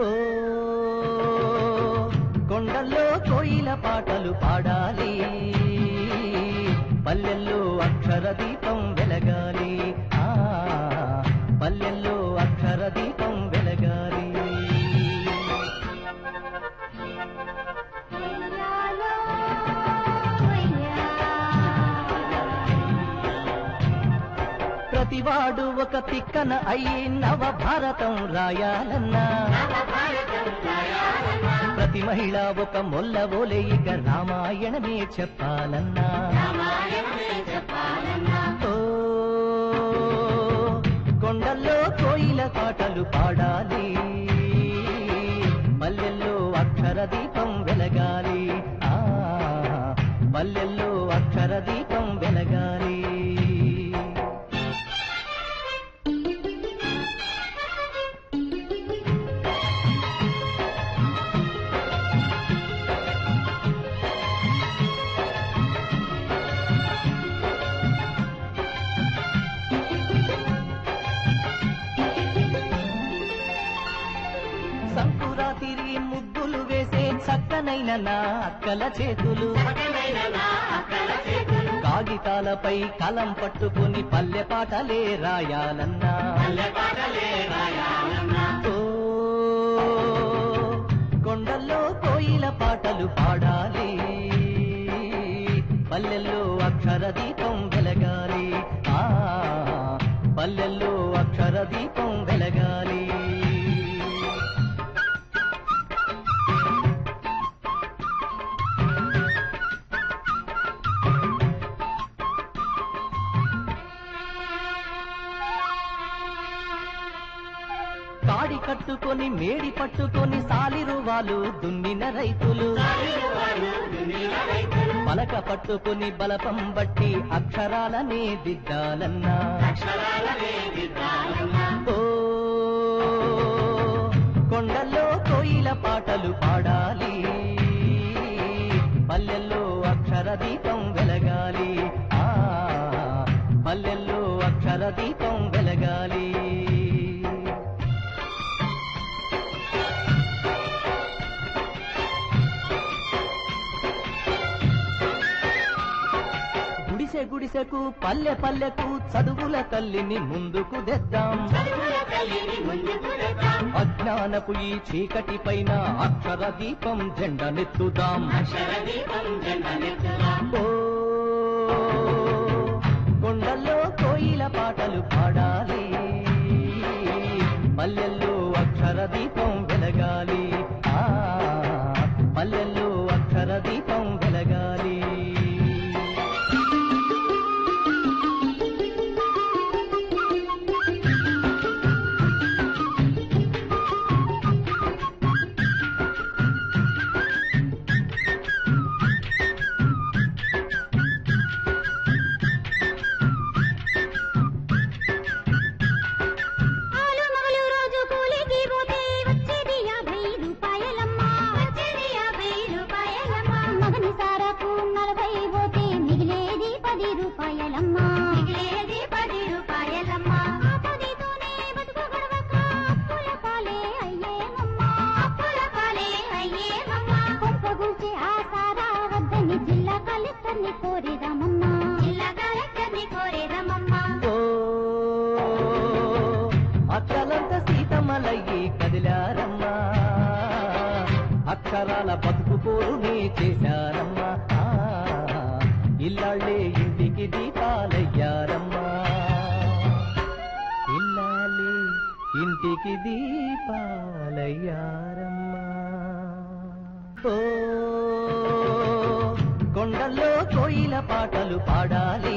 ఓ కొండల్లో కోయిల పాటలు పాడాలి. పల్లెల్లో అక్షర ప్రతివాడు ఒక తిక్కన అయి నవ భారతం రాయాలన్నా. ప్రతి మహిళ ఒక మొల్ల ఓలే ఇక రామాయణమే చెప్పాలన్నా. ఓ కొండల్లో కోయిల పాటలు పాడాలి. ముగ్గులు వేసే చక్కనైన నా అక్కల చేతులు. కాగితాలపై కలం పట్టుకుని పల్లె పాటలే రాయాలన్నా. కొండల్లో కోయిల పాటలు పాడాలి. పల్లెల్లో అక్షర దీపం వెలగాలి. ఆ పల్లెల్లో అక్షర దీపం పట్టుకొని మేడి పట్టుకొని సాలిరువాలు దున్నిన రైతులు. పలక పట్టుకొని బలపం బట్టి అక్షరాలనే దిద్దాలన్నా. ఓ కొండల్లో కోయిల పాటలు పాడాలి. పల్లెల్లో అక్షర దీపం గుడిసె గుడిసెకు పల్లె పల్లెకు చదువుల తల్లిని ముందుకు తెద్దాం. అజ్ఞానపు ఈ చీకటి పైన అక్షర దీపం జెండనెత్తుదాం కొండల్లో కోయిల పాటలు పాడాలి. పల్లెల్లో అక్షరాల బతుకు నీ చేశారమ్మా. ఇల్లాళ్ళే ఇంటికి దీపాలయ్యారమ్మా. ఇల్లాలి ఇంటికి దీపాలయ్యారమ్మా. ఓ కొండల్లో కోయిల పాటలు పాడాలి.